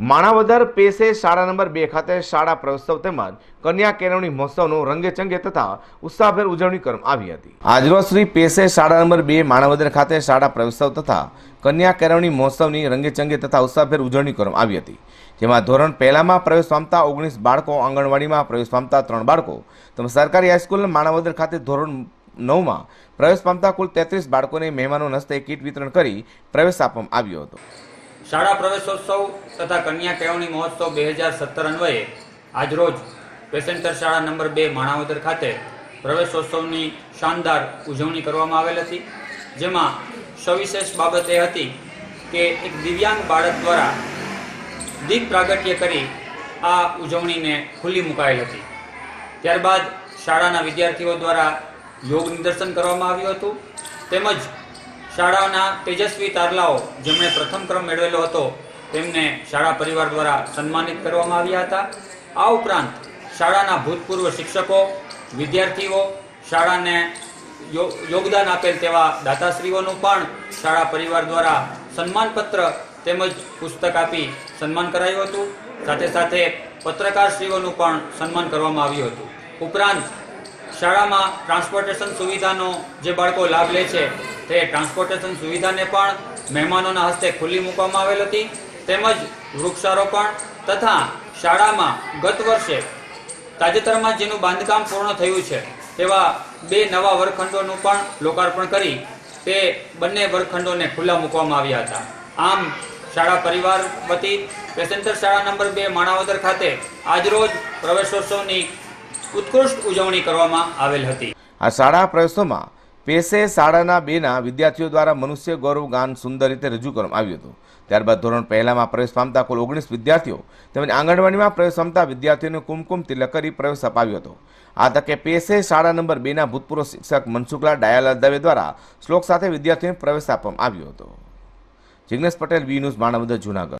માણાવદર પેસે શાળા નંબર બે ખાતે શાળા પ્રવેશોત્સવ તેમજ કન્યા કેળવણી મહોત્સવનો રંગેચંગે તથા ઉત્સાહભેર ઉજવણી કરવામાં આવી હતી. આજરોજ શ્રી પેસે શાળા નંબર બે માણાવદર ખાતે શાળા પ્રવેશોત્સવ તથા કન્યા કેળવણી મહોત્સવની રંગેચંગે તથા ઉત્સાહભેર ઉજવણી કરવામાં આવી હતી. જેમાં ધોરણ પહેલામાં પ્રવેશ પામતા ઓગણીસ બાળકો, આંગણવાડીમાં પ્રવેશ પામતા ત્રણ બાળકો, તેમજ સરકારી હાઈસ્કૂલ માણાવદર ખાતે ધોરણ નવમાં પ્રવેશ પામતા કુલ તેત્રીસ બાળકોને મહેમાનો હસ્તે કીટ વિતરણ કરી પ્રવેશ આપવામાં આવ્યો હતો. શાળા પ્રવેશોત્સવ તથા કન્યા કેળવણી મહોત્સવ બે હજાર સત્તર અન્વયે આજરોજ પેસેન્ટર શાળા નંબર બે, માણાવદર ખાતે પ્રવેશોત્સવની શાનદાર ઉજવણી કરવામાં આવેલ હતી. જેમાં સવિશેષ બાબત એ હતી કે એક દિવ્યાંગ બાળક દ્વારા દીપ પ્રાગટ્ય કરી આ ઉજવણીને ખુલ્લી મુકાયેલ હતી. ત્યારબાદ શાળાના વિદ્યાર્થીઓ દ્વારા યોગ નિદર્શન કરવામાં આવ્યું હતું. તેમજ શાળાના તેજસ્વી તારલાઓ જેમણે પ્રથમ ક્રમ મેળવેલો હતો, તેમને શાળા પરિવાર દ્વારા સન્માનિત કરવામાં આવ્યા હતા. આ ઉપરાંત શાળાના ભૂતપૂર્વ શિક્ષકો, વિદ્યાર્થીઓ, શાળાને યોગદાન આપેલ તેવા દાતાશ્રીઓનું પણ શાળા પરિવાર દ્વારા સન્માનપત્ર તેમજ પુસ્તક આપી સન્માન કરાયું હતું. સાથે સાથે પત્રકારશ્રીઓનું પણ સન્માન કરવામાં આવ્યું હતું. ઉપરાંત શાળામાં ટ્રાન્સપોર્ટેશન સુવિધાનો જે બાળકો લાભ લે છે તે ટ્રાન્સપોર્ટેશન સુવિધાને પણ મહેમાનોના હસ્તે ખુલ્લી મૂકવામાં આવેલ હતી. તેમજ વૃક્ષારોપણ તથા શાળામાં ગત વર્ષે તાજેતરમાં જેનું બાંધકામ પૂર્ણ થયું છે, તેવા બે નવા વર્ગખંડોનું પણ લોકાર્પણ કરી તે બંને વર્ગખંડોને ખુલ્લા મૂકવામાં આવ્યા હતા. આમ, શાળા પરિવાર વતી પેસેન્જર શાળા નંબર બે, માણાવદર ખાતે આજરોજ પ્રવેશોત્સવની ઉત્કૃષ્ટ ઉજવણી કરવામાં આવેલ હતી. આ શાળા પ્રવેશોમાં પેસે શાળાના બેના વિદ્યાર્થીઓ દ્વારા મનુષ્ય ગૌરવ ગાન સુંદર રીતે રજૂ કરવામાં આવ્યું હતું. ત્યારબાદ ધોરણ પહેલામાં પ્રવેશ પામતા કુલ ઓગણીસ વિદ્યાર્થીઓ તેમજ આંગણવાડીમાં પ્રવેશ પામતા વિદ્યાર્થીઓને કુમકુમ તિલક કરી પ્રવેશ અપાવ્યો હતો. આ તકે પેસે શાળા નંબર બેના ભૂતપૂર્વ શિક્ષક મનસુખલાલ ડાયાલાલ દવે દ્વારા શ્લોક સાથે વિદ્યાર્થીઓને પ્રવેશ આપવામાં આવ્યો હતો. Jignesh Patel V news, Manavadar, Junagadh.